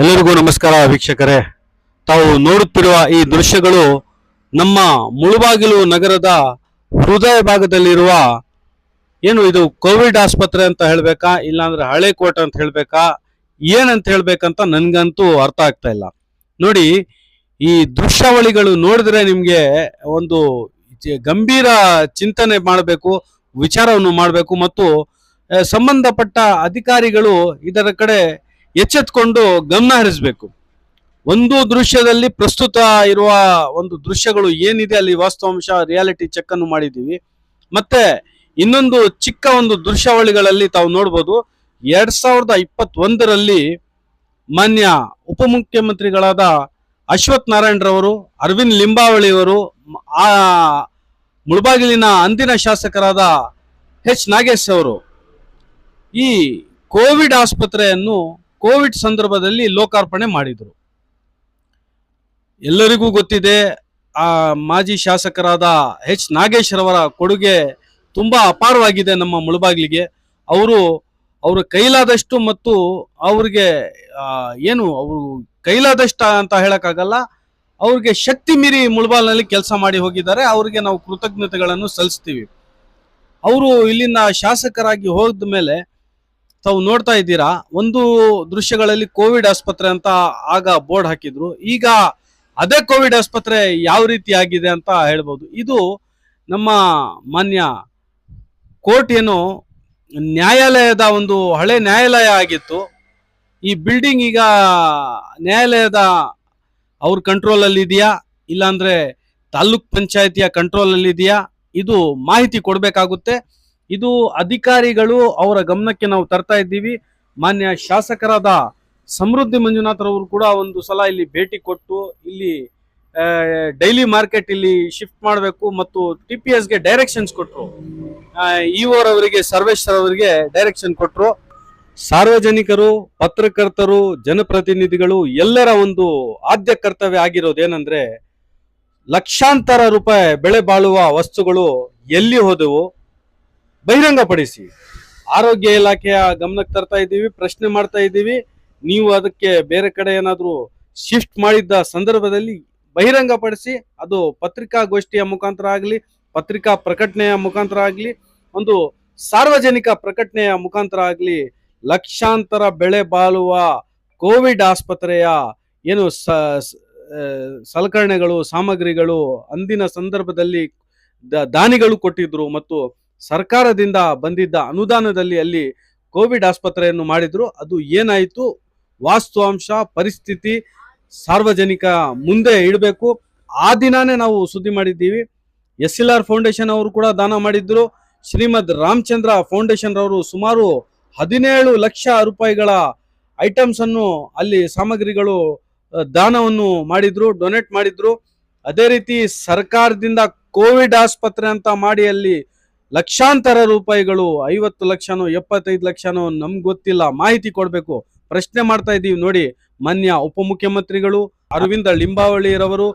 ಎಲ್ಲರಿಗೂ ನಮಸ್ಕಾರ ವೀಕ್ಷಕರೇ. ತಾವು ನೋಡುತ್ತಿರುವ ಈ ದೃಶ್ಯಗಳು ನಮ್ಮ ಮುಳುಬಾಗಿಲು ನಗರದ ಹೃದಯ ಭಾಗದಲ್ಲಿರುವ ಏನು ಇದು ಕೋವಿಡ್ ಆಸ್ಪತ್ರೆ ಅಂತ ಹೇಳಬೇಕಾ, ಇಲ್ಲಾಂದ್ರೆ ಹಳೆ ಕೋಟೆ ಅಂತ ಹೇಳಬೇಕಾ, ಏನಂತ ಹೇಳಬೇಕಂತ ನನಗಂತೂ ಅರ್ಥ ಆಗ್ತಾ ಇಲ್ಲ. ನೋಡಿ, ಈ ದೃಶ್ಯಾವಳಿಗಳು ನೋಡಿದ್ರೆ ನಿಮಗೆ ಒಂದು ಗಂಭೀರ ಚಿಂತನೆ ಮಾಡಬೇಕು, ವಿಚಾರವನ್ನು ಮಾಡಬೇಕು ಮತ್ತು ಸಂಬಂಧಪಟ್ಟ ಅಧಿಕಾರಿಗಳು ಇದರ ಕಡೆ ಎಚ್ಚೆತ್ಕೊಂಡು ಗಮನ ಹರಿಸಬೇಕು. ಒಂದು ದೃಶ್ಯದಲ್ಲಿ ಪ್ರಸ್ತುತ ಇರುವ ಒಂದು ದೃಶ್ಯಗಳು ಏನಿದೆ ಅಲ್ಲಿ ವಾಸ್ತವಾಂಶ ರಿಯಾಲಿಟಿ ಚೆಕ್ ಅನ್ನು ಮಾಡಿದ್ದೀವಿ. ಮತ್ತೆ ಇನ್ನೊಂದು ಚಿಕ್ಕ ಒಂದು ದೃಶ್ಯಾವಳಿಗಳಲ್ಲಿ ತಾವು ನೋಡ್ಬೋದು. ಎರಡ್ ಸಾವಿರದ ಇಪ್ಪತ್ತೊಂದರಲ್ಲಿ ಮಾನ್ಯ ಉಪಮುಖ್ಯಮಂತ್ರಿಗಳಾದ ಅಶ್ವಥ್ ನಾರಾಯಣರವರು ಅರವಿಂದ್ ಲಿಂಬಾವಳಿಯವರು ಆ ಮುಳಬಾಗಿಲಿನ ಅಂದಿನ ಶಾಸಕರಾದ ಎಚ್ ನಾಗೇಶ್ ಅವರು ಈ ಕೋವಿಡ್ ಆಸ್ಪತ್ರೆಯನ್ನು ಕೋವಿಡ್ ಸಂದರ್ಭದಲ್ಲಿ ಲೋಕಾರ್ಪಣೆ ಮಾಡಿದರು. ಎಲ್ಲರಿಗೂ ಗೊತ್ತಿದೆ, ಆ ಮಾಜಿ ಶಾಸಕರಾದ ಎಚ್ ನಾಗೇಶ್ ರವರ ಕೊಡುಗೆ ತುಂಬಾ ಅಪಾರವಾಗಿದೆ ನಮ್ಮ ಮುಳಬಾಗಿಲಿಗೆ. ಅವರು ಅವರು ಕೈಲಾದಷ್ಟು ಮತ್ತು ಅವ್ರಿಗೆ ಏನು ಅವರು ಕೈಲಾದಷ್ಟ ಅಂತ ಹೇಳೋಕ್ಕಾಗಲ್ಲ, ಅವ್ರಿಗೆ ಶಕ್ತಿ ಮೀರಿ ಮುಳಬಾಲ್ನಲ್ಲಿ ಕೆಲಸ ಮಾಡಿ ಹೋಗಿದ್ದಾರೆ, ಅವ್ರಿಗೆ ನಾವು ಕೃತಜ್ಞತೆಗಳನ್ನು ಸಲ್ಲಿಸ್ತೀವಿ. ಅವರು ಇಲ್ಲಿನ ಶಾಸಕರಾಗಿ ಹೋದ ಮೇಲೆ ತಾವು ನೋಡ್ತಾ ಇದ್ದೀರಾ? ಒಂದು ದೃಶ್ಯಗಳಲ್ಲಿ ಕೋವಿಡ್ ಆಸ್ಪತ್ರೆ ಅಂತ ಆಗ ಬೋರ್ಡ್ ಹಾಕಿದ್ರು. ಈಗ ಅದೇ ಕೋವಿಡ್ ಆಸ್ಪತ್ರೆ ಯಾವ ರೀತಿ ಆಗಿದೆ ಅಂತ ಹೇಳ್ಬೋದು. ಇದು ನಮ್ಮ ಮಾನ್ಯ ಕೋರ್ಟ್ ಏನು ನ್ಯಾಯಾಲಯದ ಒಂದು ಹಳೆ ನ್ಯಾಯಾಲಯ ಆಗಿತ್ತು. ಈ ಬಿಲ್ಡಿಂಗ್ ಈಗ ನ್ಯಾಯಾಲಯದ ಅವ್ರ ಕಂಟ್ರೋಲ್ ಅಲ್ಲಿ ಇದೆಯಾ? ಇಲ್ಲಾಂದ್ರೆ ತಾಲೂಕ್ ಪಂಚಾಯತಿಯ ಕಂಟ್ರೋಲ್ ಅಲ್ಲಿ ಇದೆಯಾ? ಇದು ಮಾಹಿತಿ ಕೊಡಬೇಕಾಗುತ್ತೆ. ಇದು ಅಧಿಕಾರಿಗಳು ಅವರ ಗಮನಕ್ಕೆ ನಾವು ತರ್ತಾ ಇದ್ದೀವಿ. ಮಾನ್ಯ ಶಾಸಕರಾದ ಸಮೃದ್ಧಿ ಮಂಜುನಾಥರವರು ಕೂಡ ಒಂದು ಸಲ ಇಲ್ಲಿ ಭೇಟಿ ಕೊಟ್ಟು ಇಲ್ಲಿ ಡೈಲಿ ಮಾರ್ಕೆಟ್ ಇಲ್ಲಿ ಶಿಫ್ಟ್ ಮಾಡಬೇಕು ಮತ್ತು ಟಿ ಪಿ ಎಸ್ಗೆ ಡೈರೆಕ್ಷನ್ಸ್ ಕೊಟ್ಟರು ಇವರವರಿಗೆ ಸರ್ವೇಶ್ವರ್ ಅವರಿಗೆ ಡೈರೆಕ್ಷನ್ ಕೊಟ್ಟರು ಸಾರ್ವಜನಿಕರು, ಪತ್ರಕರ್ತರು, ಜನಪ್ರತಿನಿಧಿಗಳು ಎಲ್ಲರ ಒಂದು ಆದ್ಯ ಕರ್ತವ್ಯ ಆಗಿರೋದೇನೆಂದ್ರೆ ಲಕ್ಷಾಂತರ ರೂಪಾಯಿ ಬೆಳೆ ಬಾಳುವ ವಸ್ತುಗಳು ಎಲ್ಲಿ ಹೋದವು? ಬಹಿರಂಗಪಡಿಸಿ. ಆರೋಗ್ಯ ಇಲಾಖೆಯ ಗಮನಕ್ಕೆ ತರ್ತಾ ಇದ್ದೀವಿ, ಪ್ರಶ್ನೆ ಮಾಡ್ತಾ ಇದ್ದೀವಿ. ನೀವು ಅದಕ್ಕೆ ಬೇರೆ ಕಡೆ ಏನಾದರೂ ಶಿಫ್ಟ್ ಮಾಡಿದ್ದ ಸಂದರ್ಭದಲ್ಲಿ ಬಹಿರಂಗಪಡಿಸಿ, ಅದು ಪತ್ರಿಕಾಗೋಷ್ಠಿಯ ಮುಖಾಂತರ ಆಗಲಿ, ಪತ್ರಿಕಾ ಪ್ರಕಟಣೆಯ ಮುಖಾಂತರ ಆಗಲಿ, ಒಂದು ಸಾರ್ವಜನಿಕ ಪ್ರಕಟಣೆಯ ಮುಖಾಂತರ ಆಗಲಿ, ಲಕ್ಷಾಂತರ ಬೆಳೆ ಬಾಳುವ ಕೋವಿಡ್ ಆಸ್ಪತ್ರೆಯ ಏನು ಸಲಕರಣೆಗಳು, ಸಾಮಗ್ರಿಗಳು ಅಂದಿನ ಸಂದರ್ಭದಲ್ಲಿ ದಾನಿಗಳು ಕೊಟ್ಟಿದ್ರು ಮತ್ತು ಸರ್ಕಾರದಿಂದ ಬಂದಿದ್ದ ಅನುದಾನದಲ್ಲಿ ಅಲ್ಲಿ ಕೋವಿಡ್ ಆಸ್ಪತ್ರೆಯನ್ನು ಮಾಡಿದ್ರು. ಅದು ಏನಾಯಿತು? ವಾಸ್ತವಾಂಶ, ಪರಿಸ್ಥಿತಿ ಸಾರ್ವಜನಿಕ ಮುಂದೆ ಇಡಬೇಕು. ಆ ದಿನಾನೇ ನಾವು ಸುದ್ದಿ ಮಾಡಿದ್ದೀವಿ. ಎಸ್ ಎಲ್ ಆರ್ ಫೌಂಡೇಶನ್ ಅವರು ಕೂಡ ದಾನ ಮಾಡಿದ್ರು. ಶ್ರೀಮದ್ ರಾಮಚಂದ್ರ ಫೌಂಡೇಶನ್ ರವರು ಸುಮಾರು ಹದಿನೇಳು ಲಕ್ಷ ರೂಪಾಯಿಗಳ ಐಟಮ್ಸ್ ಅನ್ನು ಅಲ್ಲಿ ಸಾಮಗ್ರಿಗಳು ದಾನವನ್ನು ಮಾಡಿದ್ರು, ಡೊನೇಟ್ ಮಾಡಿದ್ರು. ಅದೇ ರೀತಿ ಸರ್ಕಾರದಿಂದ ಕೋವಿಡ್ ಆಸ್ಪತ್ರೆ ಅಂತ ಮಾಡಿ ಅಲ್ಲಿ ಲಕ್ಷಾಂತರ ರೂಪಾಯಿಗಳು, ಐವತ್ತು ಲಕ್ಷನೋ, ಎಪ್ಪತ್ತೈದು ಲಕ್ಷನೋ ನಮ್ಗೆ ಗೊತ್ತಿಲ್ಲ. ಮಾಹಿತಿ ಕೊಡಬೇಕು. ಪ್ರಶ್ನೆ ಮಾಡ್ತಾ ಇದ್ದೀವಿ ನೋಡಿ. ಮಾನ್ಯ ಉಪಮುಖ್ಯಮಂತ್ರಿಗಳು, ಅರವಿಂದ ಲಿಂಬಾವಳಿರವರು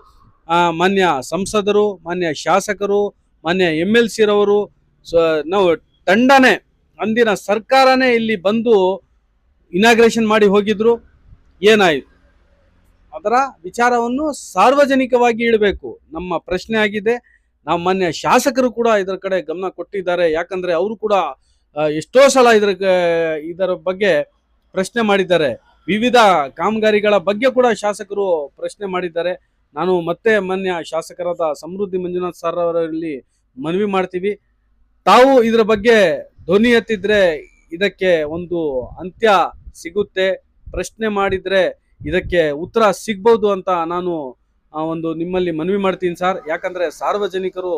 ಮಾನ್ಯ ಸಂಸದರು, ಮಾನ್ಯ ಶಾಸಕರು, ಮಾನ್ಯ ಎಂ ಎಲ್ ಸಿ ರವರು ಸ- ನಾವು ತಂಡನೇ, ಅಂದಿನ ಸರ್ಕಾರನೇ ಇಲ್ಲಿ ಬಂದು ಇನಾಗ್ರೇಷನ್ ಮಾಡಿ ಹೋಗಿದ್ರು. ಏನಾಯಿತು? ಅದರ ವಿಚಾರವನ್ನು ಸಾರ್ವಜನಿಕವಾಗಿ ಇಡಬೇಕು. ನಮ್ಮ ಪ್ರಶ್ನೆ ಆಗಿದೆ. ನಾವು ಮಾನ್ಯ ಶಾಸಕರು ಕೂಡ ಇದರ ಕಡೆ ಗಮನ ಕೊಟ್ಟಿದ್ದಾರೆ. ಯಾಕಂದ್ರೆ ಅವರು ಕೂಡ ಎಷ್ಟೋ ಸಲ ಇದರ ಇದರ ಬಗ್ಗೆ ಪ್ರಶ್ನೆ ಮಾಡಿದ್ದಾರೆ. ವಿವಿಧ ಕಾಮಗಾರಿಗಳ ಬಗ್ಗೆ ಕೂಡ ಶಾಸಕರು ಪ್ರಶ್ನೆ ಮಾಡಿದ್ದಾರೆ. ನಾನು ಮತ್ತೆ ಮಾನ್ಯ ಶಾಸಕರಾದ ಸಮೃದ್ಧಿ ಮಂಜುನಾಥ್ ಸರ್ ಅವರಲ್ಲಿ ಮನವಿ ಮಾಡ್ತೀವಿ. ತಾವು ಇದರ ಬಗ್ಗೆ ಧ್ವನಿ ಎತ್ತಿದ್ರೆ ಇದಕ್ಕೆ ಒಂದು ಅಂತ್ಯ ಸಿಗುತ್ತೆ. ಪ್ರಶ್ನೆ ಮಾಡಿದ್ರೆ ಇದಕ್ಕೆ ಉತ್ತರ ಸಿಗ್ಬೋದು ಅಂತ ನಾನು ಒಂದು ನಿಮ್ಮಲ್ಲಿ ಮನವಿ ಮಾಡ್ತೀನಿ ಸರ್. ಯಾಕಂದ್ರೆ ಸಾರ್ವಜನಿಕರು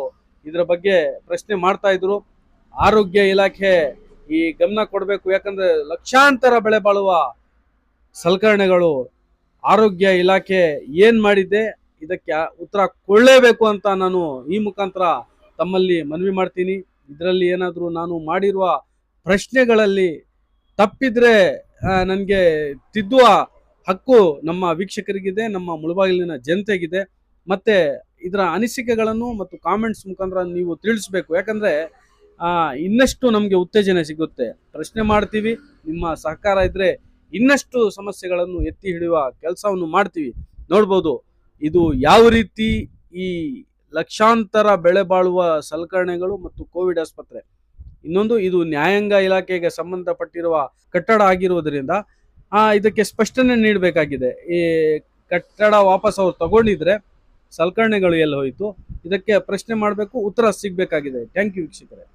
ಇದರ ಬಗ್ಗೆ ಪ್ರಶ್ನೆ ಮಾಡ್ತಾ ಇದ್ರು. ಆರೋಗ್ಯ ಇಲಾಖೆ ಈ ಗಮನ ಕೊಡಬೇಕು. ಯಾಕಂದ್ರೆ ಲಕ್ಷಾಂತರ ಬೆಳೆ ಬಾಳುವ ಸಲಕರಣೆಗಳು ಆರೋಗ್ಯ ಇಲಾಖೆ ಏನು ಮಾಡಿದೆ ಇದಕ್ಕೆ ಉತ್ತರ ಕೊಳ್ಳೇಬೇಕು ಅಂತ ನಾನು ಈ ಮುಖಾಂತರ ತಮ್ಮಲ್ಲಿ ಮನವಿ ಮಾಡ್ತೀನಿ. ಇದರಲ್ಲಿ ಏನಾದರೂ ನಾನು ಮಾಡಿರುವ ಪ್ರಶ್ನೆಗಳಲ್ಲಿ ತಪ್ಪಿದ್ರೆ ನನಗೆ ತಿದ್ದುವ ಹಕ್ಕು ನಮ್ಮ ವೀಕ್ಷಕರಿಗಿದೆ, ನಮ್ಮ ಮುಳಬಾಗಿಲಿನ ಜನತೆಗಿದೆ. ಮತ್ತೆ ಇದರ ಅನಿಸಿಕೆಗಳನ್ನು ಮತ್ತು ಕಾಮೆಂಟ್ಸ್ ಮುಖಾಂತರ ನೀವು ತಿಳಿಸ್ಬೇಕು. ಯಾಕಂದ್ರೆ ಇನ್ನಷ್ಟು ನಮಗೆ ಉತ್ತೇಜನ ಸಿಗುತ್ತೆ. ಪ್ರಶ್ನೆ ಮಾಡ್ತೀವಿ, ನಿಮ್ಮ ಸಹಕಾರ ಇದ್ರೆ ಇನ್ನಷ್ಟು ಸಮಸ್ಯೆಗಳನ್ನು ಎತ್ತಿ ಹಿಡಿಯುವ ಕೆಲಸವನ್ನು ಮಾಡ್ತೀವಿ. ನೋಡ್ಬೋದು, ಇದು ಯಾವ ರೀತಿ ಈ ಲಕ್ಷಾಂತರ ಬೆಳೆ ಬಾಳುವ ಸಲಕರಣೆಗಳು ಮತ್ತು ಕೋವಿಡ್ ಆಸ್ಪತ್ರೆ. ಇನ್ನೊಂದು, ಇದು ನ್ಯಾಯಾಂಗ ಇಲಾಖೆಗೆ ಸಂಬಂಧಪಟ್ಟಿರುವ ಕಟ್ಟಡ ಆಗಿರುವುದರಿಂದ ಆ, ಇದಕ್ಕೆ ಸ್ಪಷ್ಟನೆ ನೀಡಬೇಕಾಗಿದೆ. ಈ ಕಟ್ಟಡ ವಾಪಸ್ ಅವ್ರು ತಗೊಂಡಿದ್ರೆ ಸಲಕರಣೆಗಳು ಎಲ್ಲಿ ಹೋಯಿತು. ಇದಕ್ಕೆ ಪ್ರಶ್ನೆ ಮಾಡಬೇಕು, ಉತ್ತರ ಸಿಗಬೇಕಾಗಿದೆ. ಥ್ಯಾಂಕ್ ಯು ವೀಕ್ಷಕರೇ.